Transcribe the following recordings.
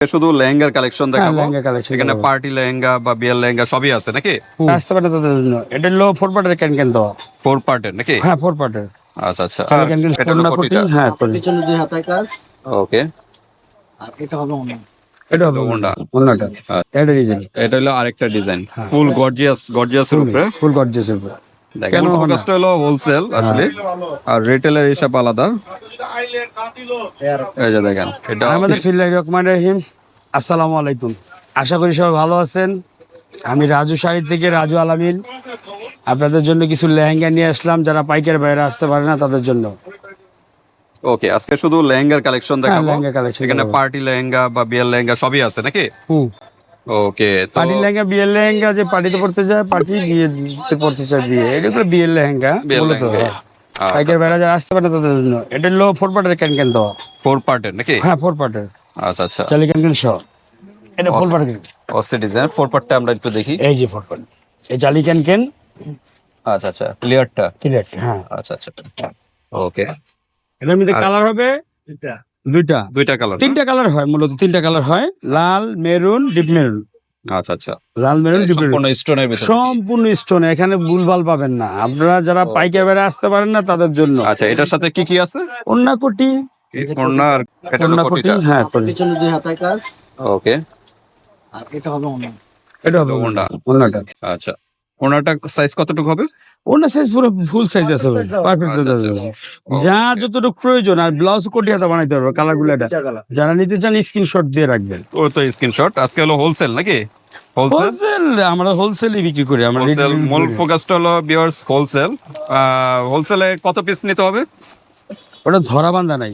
শুধু লেহেঙ্গার কালেকশন হ্যাঁ দেখাবো। কালেকশন এখানে পার্টি লেহেঙ্গা বা বিয়ার লেহেঙ্গা সবই আছে নাকি? আসতে পারে তাদের জন্য। এটা হলো ফোর পার্টের ক্যান ক্যান দেওয়া। ফোর পার্টের নাকি? হ্যাঁ ফোর পার্টের আচ্ছা আচ্ছা। এটা হলো কোটিটা হ্যাঁ কোটি পিছনে দুই হাতায় কাজ। ওকে আর এটা হবে অন্য এটা ওন্ডা। অন্যটা এটা ডিজাইন এটা হলো আরেকটা ডিজাইন। ফুল গর্জিয়াস গর্জিয়াস এর উপরে ফুল গর্জিয়াস উপরে কেন ফোকাসটা হলো হোলসেল আসলে আর রিটেলের হিসাব আলাদা। এই যে দেখেন এটা আমাদের ফিল্লাহ রহমান রহিম। আসসালামু আলাইকুম। আশা করি সবাই ভালো আছেন। আমি রাজু শাড়ি থেকে রাজু আলামিন। আপনাদের জন্য কিছু লেহেঙ্গা নিয়ে আসলাম যারা পাইকার বাইরে আসতে পারে না তাদের জন্য। ওকে আজকে শুধু লেহেঙ্গার কালেকশন হ্যাঁ দেখাবো। লেহেঙ্গা কালেকশন এখানে পার্টি লেহেঙ্গা বা বিয়ার লেহেঙ্গা সবই আছে নাকি? হুম। ওকে তো পার্টি লেহেঙ্গা বিয়ের লেহেঙ্গা যে পার্টিতে পড়তে যায় পার্টি বিয়েতে পড়তে চায় বিয়ে। এটা করে বিয়ের লেহেঙ্গা মূলত। পাইকার বাইরে যারা আসতে পারে না তাদের জন্য। এটা হলো ফোর পার্টের ক্যান ক্যান দেওয়া ফোর পার্টের নাকি? হ্যাঁ ফোর পার্টের আচ্ছা আচ্ছা। চালি ক্যান ক্যান সহ এটা ফোর পার্টের অস্থির ডিজাইন ফোর পার্টটা আমরা একটু দেখি। এই যে ফোর পার্ট এই জালি ক্যান ক্যান আচ্ছা আচ্ছা ক্লিয়ারটা ক্লিয়ার হ্যাঁ। আচ্ছা আচ্ছা। ওকে। এটার মধ্যে কালার হবে? দুইটা। দুইটা কালার তিনটা কালার হয় মূলত তিনটা কালার হয়। লাল মেরুন ডিপ মেরুন। আচ্ছা আচ্ছা। লাল মেরুন ডিপ সম্পূর্ণ স্টোনের সম্পূর্ণ স্টোন এখানে ভুলভাল পাবেন না। আপনারা যারা পাইকার বেড়ে আসতে পারেন না তাদের জন্য। আচ্ছা এটার সাথে কি কি আছে? অন্য কোটি। অন্য হ্যাঁ পিছনে দুই হাতায় কাজ। ওকে। আর এটা হবে অন্য এটা হবে ওড়না। অন্যটা আচ্ছা। ওনাটা সাইজ কতটুকু হবে? অন্য সাইজ পুরো ফুল সাইজ আছে। Full size দেওয়া। পারফেক্ট আচ্ছা, আচ্ছা। যা যতটুকু প্রয়োজন আর ব্লাউজ কোটি হাতে বানাইতে পারবে কালারগুলো এটা যারা নিতে চান স্ক্রিনশট দিয়ে রাখবেন। ও তো স্ক্রিনশট আজকে হলো হোলসেল নাকি? হোলসেল আমরা হোলসেলই বিক্রি করি আমরা হোলসেল মূল। ফোকাসটা হলো বিয়ার্স হোলসেল হোলসেলে কত পিস নিতে হবে? ওটা ধরা বান্ধা নাই।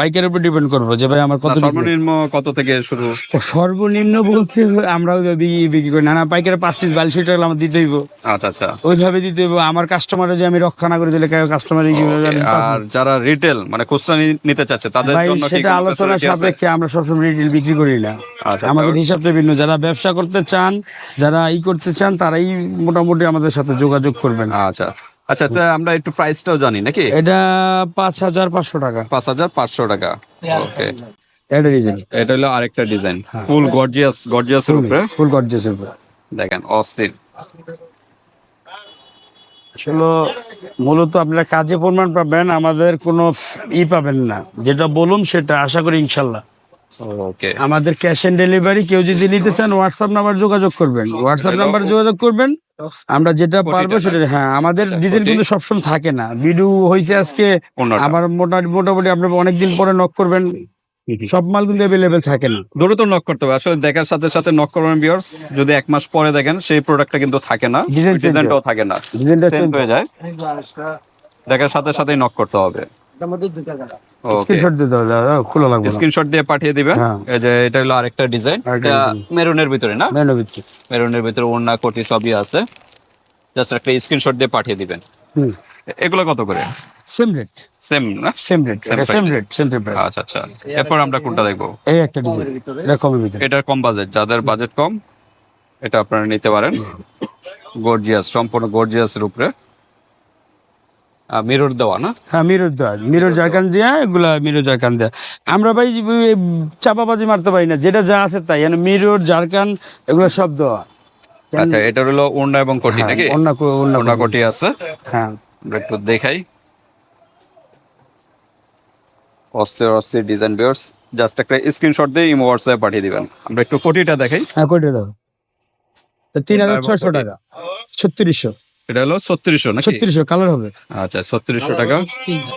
পাইকারের উপর ডিপেন্ড করব যে ভাই আমার কত সর্বনিম্ন কত থেকে শুরু? সর্বনিম্ন বলতে আমরা ওইভাবে বিক্রি- করি না। না পাইকারে পাঁচ পিস টাকা আমার দিতে হইব আচ্ছা আচ্ছা। ওইভাবে দিতে হইব আমার কাস্টমারে যে আমি রক্ষা না করে দিলে কাস্টমার আর যারা রিটেল মানে খুচরা নিতে চাচ্ছে তাদের জন্য সেটা সাপেক্ষে আমরা সবসময় রিটেল বিক্রি করি না। আচ্ছা, আমাদের হিসাবটা ভিন্ন। যারা ব্যবসা করতে চান যারা ই করতে চান তারাই মোটামুটি আমাদের সাথে যোগাযোগ করবেন। আচ্ছা। আচ্ছা তা আমরা একটু প্রাইসটাও জানি নাকি? এটা পাঁচ হাজার পাঁচশো টাকা। পাঁচ হাজার পাঁচশো টাকা। ওকে এটা ডিজাইন এটা হলো আরেকটা ডিজাইন ফুল গর্জিয়াস গর্জিয়াস এর উপরে। ফুল গর্জেসের উপরে। দেখেন অস্থির। আসলে মূলত আপনারা কাজে প্রমাণ পাবেন আমাদের কোনো ই পাবেন না। যেটা বলুন সেটা আশা করি ইনশাল্লাহ। ওকে। আমাদের ক্যাশ অন ডেলিভারি কেউ যদি নিতে চান হোয়াটসঅ্যাপ নাম্বার যোগাযোগ করবেন। হোয়াটসঅ্যাপ নাম্বার যোগাযোগ করবেন। আমরা যেটা পারব সেটা হ্যাঁ আমাদের ডিজাইন কিন্তু সবসময় থাকে না। ভিডিও হয়েছে আজকে। আবার মোটামুটি মোটামুটি আপনি অনেকদিন পরে নক করবেন। সব মাল কিন্তু অ্যাভেলেবেল থাকে না। দ্রুত নক করতে হবে। আসলে দেখার সাথে সাথে নক করবেন বিয়ার্স যদি এক মাস পরে দেখেন সেই প্রোডাক্টটা কিন্তু থাকে না। ডিজাইনটাও থাকে না। ডিজাইনটা চেঞ্জ হয়ে যায়। দেখার সাথে সাথেই নক করতে হবে। স্ক্রিনশট দিতে হবে খোলা লাগবে স্ক্রিনশট দিয়ে পাঠিয়ে দিবেন হ্যাঁ। এই যে এটা হলো আরেকটা ডিজাইন এটা। মেরুনের ভিতরে না? মেরুনের ভিতরে। ওড়না কোটি সবই আছে। জাস্ট একটা স্ক্রিনশট দিয়ে পাঠিয়ে দিবেন। এগুলো কত করে? সেম রেট সেম না? Same rate same rate same price আচ্ছা আচ্ছা। এরপর আমরা কোনটা দেখব? এই একটা ডিজাইন এটা কমের ভিতরে। এটা কম বাজেট যাদের বাজেট কম এটা আপনারা নিতে পারেন। গর্জিয়াস সম্পূর্ণ গর্জিয়াস এর উপরে মিরর দেওয়া না? হ্যাঁ মিরর দেওয়া মিরর জারকান দেওয়া এগুলা মিরর জারকান দেওয়া আমরা ভাই চাপাবাজি মারতে পারি না যেটা যা আছে তাই মানে মিরর জারকান এগুলো সব দেওয়া। আচ্ছা এটা হলো ওড়না এবং কোটি নাকি? অন্য কো- অন্য ওড়না কোনো- কোটি আছে। হ্যাঁ। একটু দেখাই। অস্থির অস্থির ডিজাইন বিয়ার্স জাস্ট একটা স্ক্রিনশট দিয়ে ইমো হোয়াটসঅ্যাপে পাঠিয়ে দিবেন। আমরা একটু কোটিটা দেখাই। হ্যাঁ কোটি দাও তিন হাজার ছয়শো টাকা। ছত্রিশশো। এটা হলো ছত্রিশশো নাকি? ছত্রিশশো কালার হবে। আচ্ছা ছত্রিশশো টাকা।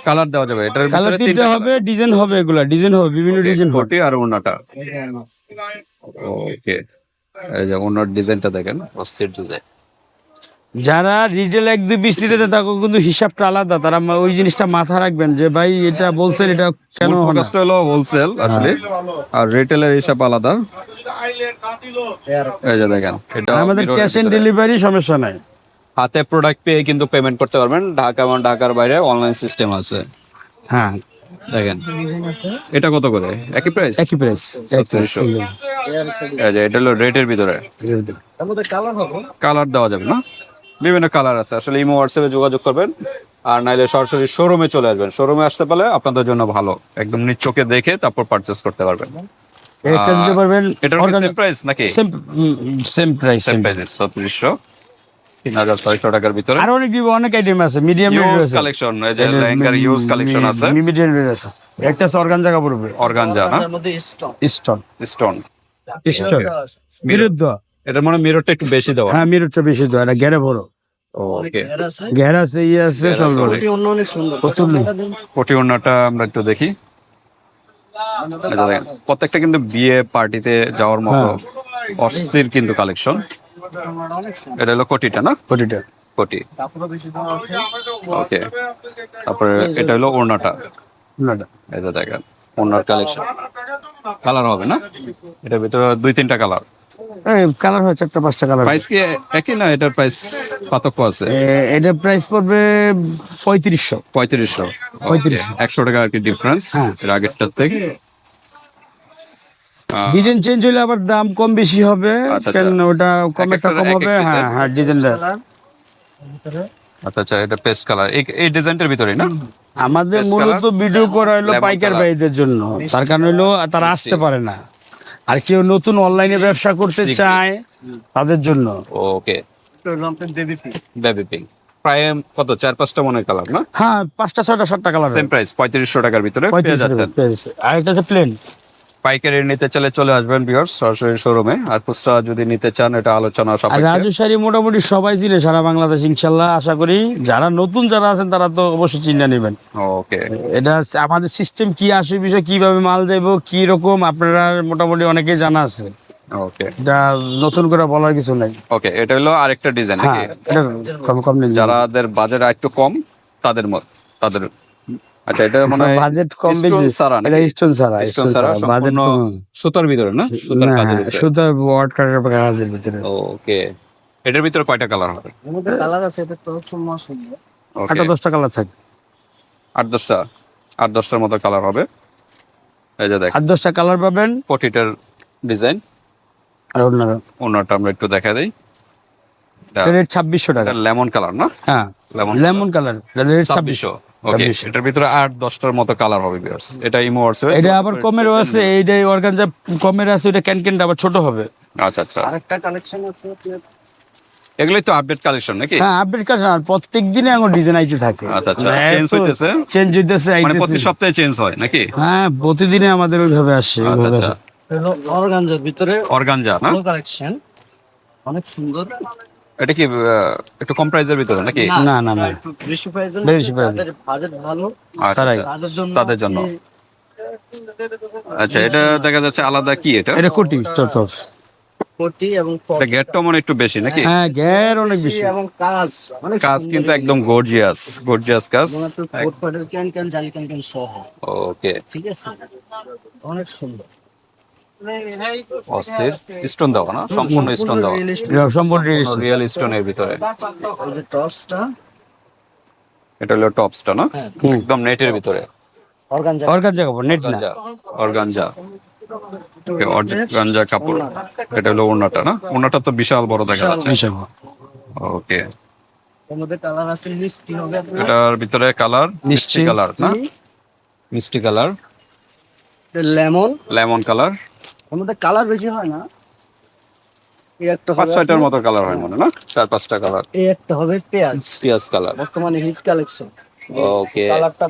কালার দেওয়া যাবে। এটার কালার তিনটা হবে ডিজাইন হবে এগুলা ডিজাইন হবে বিভিন্ন ডিজাইন হবে। আর ওড়নাটা। ওকে এই যে ওড়নার ডিজাইনটা দেখেন অস্থির ডিজাইন যারা রিটেল এক দুই পিস নিতে তাকে কিন্তু হিসাবটা আলাদা। তারা ওই জিনিসটা মাথা রাখবেন যে ভাই এটা বলছেন এটা কেন হয় ফোকাসটা হলো হোলসেল আসলে আর রিটেলের হিসাব আলাদা। এই যে দেখেন এটা আমাদের ক্যাশ অন ডেলিভারি সমস্যা নাই। হাতে প্রোডাক্ট পেয়ে কিন্তু পেমেন্ট করতে পারবেন। ঢাকা এবং ঢাকার বাইরে অনলাইন সিস্টেম আছে। হ্যাঁ। দেখেন। এটা কত করে? একই প্রাইস একই প্রাইস ছত্রিশশো এই যে এটা হলো রেটের ভিতরে। এর কালার হবে। কালার দেওয়া যাবে না। বিভিন্ন কালার আছে। আসলে ইমো হোয়াটসঅ্যাপে যোগাযোগ করবেন। আর নাইলে সরাসরি শোরুমে চলে আসবেন। শোরুমে আসতে পারলে আপনাদের জন্য ভালো। একদম নিজ চোখে দেখে তারপর পারচেস করতে পারবেন। একটা দিতে পারবেন এটার সেম প্রাইস নাকি? Same same price same price ছত্রিশশো তিন হাজার ছয়শো টাকার ভিতরে। আর অনেক অনেক আইটেম আছে মিডিয়াম ইউজ কালেকশন এই যে লেহেঙ্গার ইউজ কালেকশন আছে। মিডিয়াম আছে। একটা আছে অর্গানজা কাপড় উপরে। অর্গানজা না স্টোন স্টোন স্টোন এটার মানে মিররটা একটু বেশি দেওয়া। হ্যাঁ মিরুরটা বেশি এটা গেরে বড়। আছে? ইয়ে আছে সব কোটি আমরা একটু দেখি। দেখেন, প্রত্যেকটা কিন্তু বিয়ে পার্টিতে যাওয়ার মতো অস্থির কিন্তু কালেকশন এটা হলো কোটিটা না? কোটিটা। কোটি। ওকে তারপরে এটা হলো ওড়নাটা। এই দেখেন ওড়নার কালেকশন কালার হবে না? এটার ভিতরে দুই তিনটা কালার কালার হচ্ছে একটা পাঁচটা কালার প্রাইস কি একই না? এটার প্রাইস পার্থক্য আছে? এটা প্রাইস পড়বে পঁয়ত্রিশশো। পঁয়ত্রিশশো। পঁয়ত্রিশশো। একশো টাকা আর কি ডিফারেন্স এর আগেরটার থেকে। ডিজাইন চেঞ্জ হলে আবার দাম কম বেশি হবে আচ্ছা, কেন আচ্ছা। ওটা কম একটা কম হবে হ্যাঁ হ্যাঁ ডিজাইনটা আচ্ছা আচ্ছা এটা পেস্ট কালার এই এই ডিজাইনটার ভিতরে না? আমাদের মূলত ভিডিও করা হলো পাইকার ভাইদের জন্য। তার কারণ হলো তারা আসতে পারে না। আর কেউ নতুন অনলাইনে ব্যবসা করতে চায় তাদের জন্য। ওকে বেবি পিঙ্ক প্রায় কত? চার পাঁচটা মনে কালার না? হ্যাঁ পাঁচটা ছয়টা সাতটা কালার সেম প্রাইস পঁয়ত্রিশশো টাকার ভিতরে পেয়ে যাচ্ছেন। আর এটা প্লেন পাইকারি নিতে চাইলে চলে আসবেন বিয়ার সরাসরি শোরুমে আর খুচরা যদি নিতে চান এটা আলোচনা সাপেক্ষে। রাজু শাড়ি মোটামুটি সবাই চিনে সারা বাংলাদেশ ইনশাল্লাহ আশা করি যারা নতুন যারা আছেন তারা তো অবশ্যই চিন্তা নেবেন। ওকে এটা আমাদের সিস্টেম কি আসে বিষয় কীভাবে মাল যাইবো কি রকম আপনারা মোটামুটি অনেকেই জানা আছে। ওকে এটা নতুন করে বলার কিছু নাই। ওকে এটা হলো আরেকটা ডিজাইন হ্যাঁ কম কম যারাদের বাজেট একটু কম তাদের মত তাদের আচ্ছা এটা মানে বাজেট কম stone বেশি। ছাড়া এটা স্টোন ছাড়া Stone স্টোন ছাড়া সম্পূর্ণ সুতার ভিতরে না? সুতার কাজের হ্যাঁ, সুতার ওয়ার্ড কাটার কাজের ভিতরে। ওকে। এটার ভিতরে কয়টা কালার হবে? কালার আছে এটা তো সুন্দর। আটটা দশটা কালার থাকে আট দশটা আট দশটার মতো কালার হবে। এই যে দেখ আট দশটা কালার পাবেন। কোটিটার ডিজাইন আর অন্যরা। ওনারটা আমরা একটু দেখা দেই। রেট ছাব্বিশশো টাকা। লেমন কালার না? হ্যাঁ লেমন লেমন কালার রেট ছাব্বিশশো ওকে এটার ভিতরে আট দশটার মতো কালার হবে ভিউয়ার্স এটা ইমো এটা আবার কমেরও আছে এইটাই অর্গানজা কমের আছে ওটা ক্যান ক্যানটা আবার ছোট হবে। আচ্ছা আচ্ছা। আরেকটা কালেকশন আছে আপনার? এগুলোই তো আপডেট কালেকশন নাকি? হ্যাঁ আপডেট প্রত্যেক দিনে এখন ডিজাইন আইতে থাকে। আচ্ছা, আচ্ছা। হইতেছে? চেঞ্জ হইতেছে মানে প্রতি সপ্তাহে চেঞ্জ হয় নাকি? হ্যাঁ প্রতিদিনে আমাদের ওইভাবে আসে আচ্ছা আচ্ছা। অর্গানজার ভিতরে অর্গানজা না? কালেকশন অনেক সুন্দর। এটা কি একটু কম প্রাইসের ভিতরে নাকি? না না না একটু বেশি price। বাজেট ভালো। আচ্ছা, তারাই। তাদের জন্য তাদের জন্য। আচ্ছা এটা দেখা যাচ্ছে আলাদা কি এটা? এটা কোটি টপ কোটি এবং এটা গেটটা মনে একটু বেশি নাকি? হ্যাঁ গ্যার অনেক বেশি। এবং কাজ। অনেক কাজ কিন্তু একদম গর্জিয়াস গর্জিয়াস কাজ। ক্যান ক্যান জালি ক্যান ক্যান সহ। ওকে ঠিক আছে? অনেক সুন্দর। অস্থির। স্টোন দেওয়া না? সম্পূর্ণ স্টোন দেওয়া। সম্পূর্ণ রিয়েল স্টোনের ভিতরে। টপসটা এটা হলো টপসটা না? হ্যাঁ। একদম নেটের ভিতরে। অর্গানজা। অর্গানজা কাপড় নেট না। অর্গানজা। অর্গানজা। কাপড়। এটা হলো ওড়নাটা না? ওড়নাটা তো বিশাল বড় দেখা যাচ্ছে। ওকে। কালার আছে মিষ্টি হবে আপনার। এটার ভিতরে কালার মিষ্টি। কালার না? মিষ্টি কালার। লেমন। Lemon colour. এর মধ্যে কালার বেশি হয় না। এই একটা পাঁচ ছয়টার মতো কালার হয় মনে না? চার পাঁচটা কালার এই একটা হবে পেঁয়াজ। পিয়াজ কালার বর্তমানে হিট কালেকশন ওকে কালারটা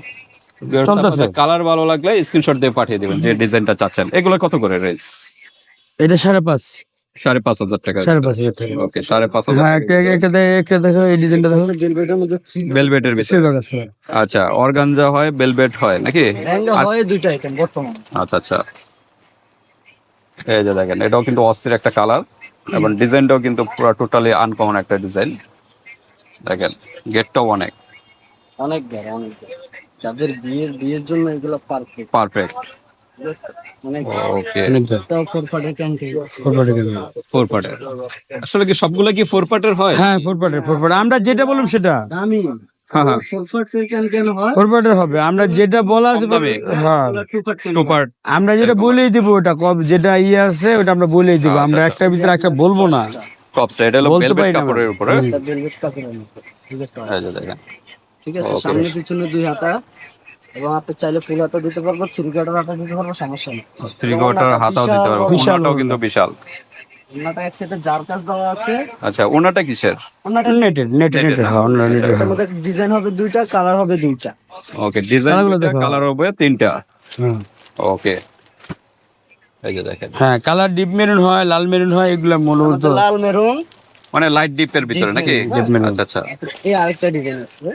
কালার ভালো লাগলে স্ক্রিনশট দিয়ে পাঠিয়ে দিবেন যে ডিজাইনটা চাচ্ছেন। এগুলো কত করে রেঞ্জ এটা সাড়ে পাঁচ। সাড়ে পাঁচ হাজার টাকা। সাড়ে পাঁচ হাজার টাকা। ওকে সাড়ে পাঁচ হাজার হ্যাঁ একটা একটা দেখো এই ডিজাইনটা মধ্যে আচ্ছা অর্গানজা হয় বেলভেট হয় নাকি? হয় দুইটা আইটেম বর্তমানে। আচ্ছা আচ্ছা। এই যে দেখেন এটাও কিন্তু অস্থির একটা কালার এবং ডিজাইনটাও কিন্তু পুরো টোটালি আনকমন একটা ডিজাইন দেখেন গেটটাও অনেক। অনেক বড় অনেক যাদের বিয়ের বিয়ের জন্য এগুলো পারফেক্ট পারফেক্ট আসলে কি সবগুলো কি ফোর পার্টের হয়? হ্যাঁ ফোর পার্টের ফোর পার্টের আমরা যেটা বললাম সেটা। আমি হ্যাঁ হ্যাঁ। হয়। হবে। আমরা যেটা বলা আছে হ্যাঁ। আমরা যেটা বলেই দিব ওটা কব যেটা ইয়ে আছে ওটা আমরা বলেই দিব। আমরা একটা ভিতরে একটা বলব না। টপসটা এটা হলো ভেলভেট কাপড়ের উপরে। দেখেন। ঠিক আছে Okay. সামনে পিছনে দুই হাতা। এবং আপনি চাইলে ফুল হাতে দিতে পারব থ্রি কোয়ার্টার হাতে দিতে পারব সমস্যা নেই। থ্রি কোয়ার্টার হাতাও দিতে পারব কিন্তু বিশাল। ওনাটা এক সেটে জার কাজ দেওয়া আছে। আচ্ছা ওনাটা কিসের? ওনাটা নেটেড নেটেড নেটেড হ্যাঁ। নেটেড ডিজাইন হবে। দুইটা কালার হবে দুইটা। ওকে ডিজাইন কালার হবে তিনটা। ওকে এই যে দেখেন। হ্যাঁ কালার ডিপ মেরুন হয় লাল মেরুন হয় এগুলা মূলত লাল মেরুন মানে লাইট ডিপের ভিতরে নাকি। আচ্ছা আচ্ছা। এই আরেকটা ডিজাইন আছে।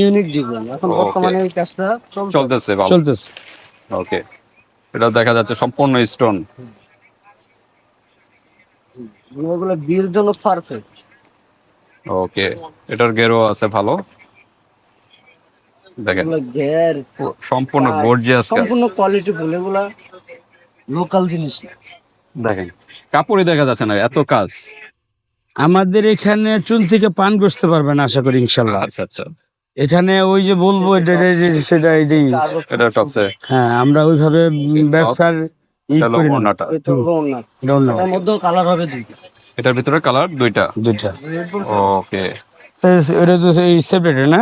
ইউনিক ডিজাইন এখন বর্তমানে এই কাজটা চলতেছে। চলতেছে ওকে এটা দেখা যাচ্ছে সম্পূর্ণ স্টোন এগুলো বিয়ের জন্য পারফেক্ট ওকে এটার গেরো আছে ভালো। দেখেন ঘের সম্পূর্ণ গর্জিয়াস কাজ সম্পূর্ণ কোয়ালিটি ফুল এগুলা লোকাল জিনিস দেখেন কাপড়ই দেখা যাচ্ছে না এত কাজ। আমাদের এখানে চুল থেকে পান গসতে পারবেন আশা করি ইনশাল্লাহ। আচ্ছা আচ্ছা। এখানে ওই যে বলব সেটা এটাই এটা টপসে হ্যাঁ আমরা ওইভাবে ব্যবসার কালার হবে এটার ভিতরে কালার দুইটা? দুইটা। ওকে এটা তো এই সেপারেট না?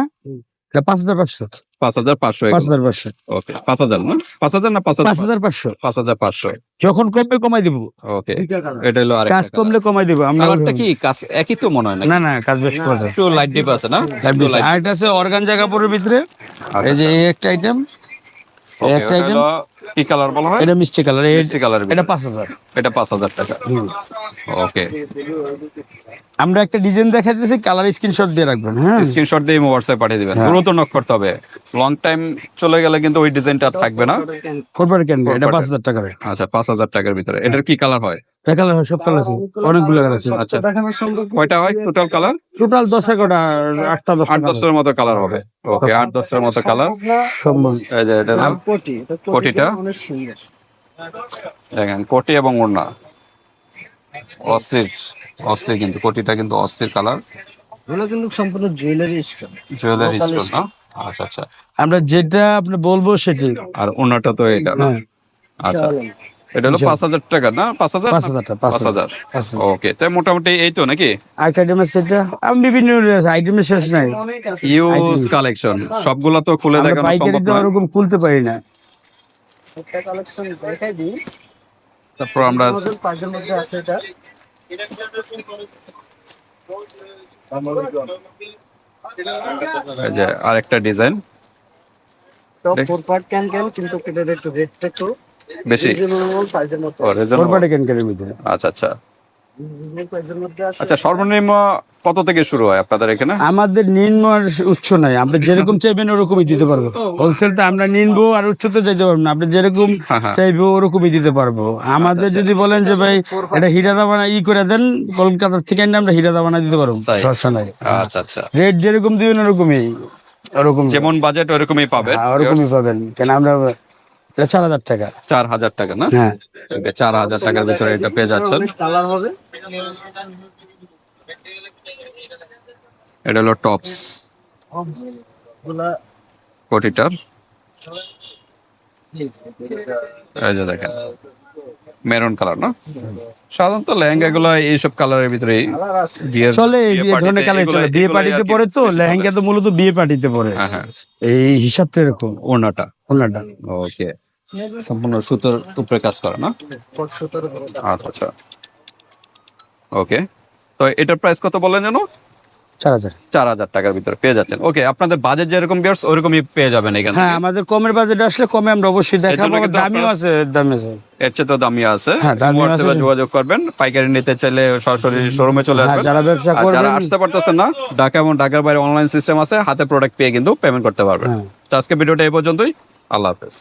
এটা পাঁচ হাজার পাঁচশো। পাঁচ হাজার পাঁচশো পাঁচ হাজার পাঁচশো। ওকে পাঁচ হাজার না? পাঁচ হাজার না পাঁচ পাঁচ? হাজার হাজার পাঁচশো। পাঁচ হাজার পাঁচশো। যখন কমবে কমাই দিব। ওকে এটা হলো আরেকটা কাজ কমলে কমাই দিব আমরা কি কাজ একই তো মনে হয় না না না কাজ বেশ করে একটু লাইট ডিপ আছে না? লাইট আর এটা আছে অর্গানজা কাপড়ের ভিতরে। এই যে এই একটা আইটেম একটা ওটা কি কালার বলা হয়? এটা মিষ্টি কালার মিষ্টি কালার এটা পাঁচ হাজার। এটা পাঁচ হাজার টাকা। ওকে। আমরা একটা ডিজাইন দেখাই দিয়েছি কালার স্ক্রিনশট দিয়ে রাখবেন হ্যাঁ? স্ক্রিনশট দিয়ে হোয়াটসঅ্যাপ পাঠিয়ে দিবেন। দ্রুত নক করতে হবে। লং টাইম চলে গেলে কিন্তু ওই ডিজাইনটা আর থাকবে না। ফোরবার ক্যান এটা পাঁচ হাজার টাকা আচ্ছা পাঁচ হাজার টাকার ভিতরে। এটার কি কালার হয়? এটা কালার হয় সব কালার আছে। অনেকগুলো কালার আছে। আচ্ছা। সম্ভব কয়টা হয় টোটাল কালার টোটাল দশ এগারোটা আটটা দশটা আট colour। দশটার মতো কালার হবে। ওকে আট দশটার মতো কালার সম্ভব। এই যে এটা। নাম কোটি এটা কোটিটা? কোটিটা? অনেক সুন্দর। দেখেন কোটি এবং ওড়না। অস্থির অস্থির কিন্তু কোটিটা কিন্তু অস্থির কালার এগুলো কিন্তু সম্পূর্ণ জুয়েলারি স্টোন জুয়েলারি স্টোন না? আচ্ছা আচ্ছা। আমরা যেটা আপনি বলব সেটাই। আর ওড়নাটা তো এটা না? হ্যাঁ। আচ্ছা। এটা হলো পাঁচ হাজার টাকা না? পাঁচ হাজার পাঁচ হাজার। টাকা, পাঁচ হাজার। ওকে তাই মোটামুটি এই তো নাকি? আরেকটা আইটেম আছে সেটা আমি বিভিন্ন আইটেমের শেষ নাই। ইউজ কালেকশন সবগুলো তো খুলে দেখানো সম্ভব তো নয়। ওরকম খুলতে পারি না। একটা কালেকশন দেখাই দিই। তারপর আমরা আমাদের পাঁচের মধ্যে আছে এটা। যে আরেকটা design. Top four part can can কিন্তু এটার একটু রেটটা একটু বেশি। রিজনেবল প্রাইসের আচ্ছা আচ্ছা। আচ্ছা সর্বনিম্ন কত থেকে শুরু হয় আপনাদের এখানে? আমাদের নিম্ন আর উচ্চ নাই। আপনি যেরকম চাইবেন ওরকমই দিতে পারব। হোলসেলটা আমরা নিনবো আর উচ্চতে চাইতে পারব না। আপনি যেরকম হ্যাঁ, হ্যাঁ। চাইব ওরকমই দিতে পারব। আমাদের যদি বলেন যে ভাই এটা হিরা দাবানা ই করে দেন কলকাতার থেকে আমরা হিরা দাবানা দিতে পারব। সমস্যা নাই। আচ্ছা আচ্ছা। রেট যেরকম দিবেন ওরকমই। ওরকম। যেমন বাজেট ওরকমই পাবেন। হ্যাঁ, ওরকমই পাবেন। কেন আমরা এটা চার হাজার টাকা। চার হাজার টাকা না? হ্যাঁ। চার হাজার টাকার ভিতরে এটা পেয়ে যাচ্ছেন। এটা হলো টপস। কোটিটার এই যে দেখেন। মেরুন কালার না? সাধারণত লেহেঙ্গা গুলো এইসব কালারের বিয়ের চলে এই বিয়ে ধরনের কালার চলে বিয়ে পার্টিতে পরে তো লেহেঙ্গা তো মূলত বিয়ে পার্টিতে পরে। হ্যাঁ হ্যাঁ। এই হিসাবটা এরকম। ওড়নাটা। ওনাটা ওকে। সম্পূর্ণ সুতোর উপরে কাজ করা না? আচ্ছা আচ্ছা। ওকে। তো এটার প্রাইস কত বললেন জানো চার হাজার। চার হাজার টাকার ভিতরে পেয়ে যাচ্ছেন। ওকে আপনাদের বাজেট যেরকম বিয়ার্স ওরকমই পেয়ে যাবেন এখান হ্যাঁ আমাদের কমের বাজেট আসলে কমে আমরা অবশ্যই দেখাবো দামিও আছে দামি আছে। এর চেয়ে তো দামি আছে। হ্যাঁ, হোয়াটসঅ্যাপে যোগাযোগ করবেন। পাইকারি নিতে চাইলে সরাসরি শোরুমে চলে হ্যাঁ আসবেন। যারা ব্যবসা আর যারা আসতে পারতেছেন না ঢাকা এবং ঢাকার বাইরে অনলাইন সিস্টেম আছে হাতে প্রোডাক্ট পেয়ে কিন্তু পেমেন্ট করতে পারবেন। হ্যাঁ। তো আজকে ভিডিওটা এই পর্যন্তই। আল্লাহ হাফেজ।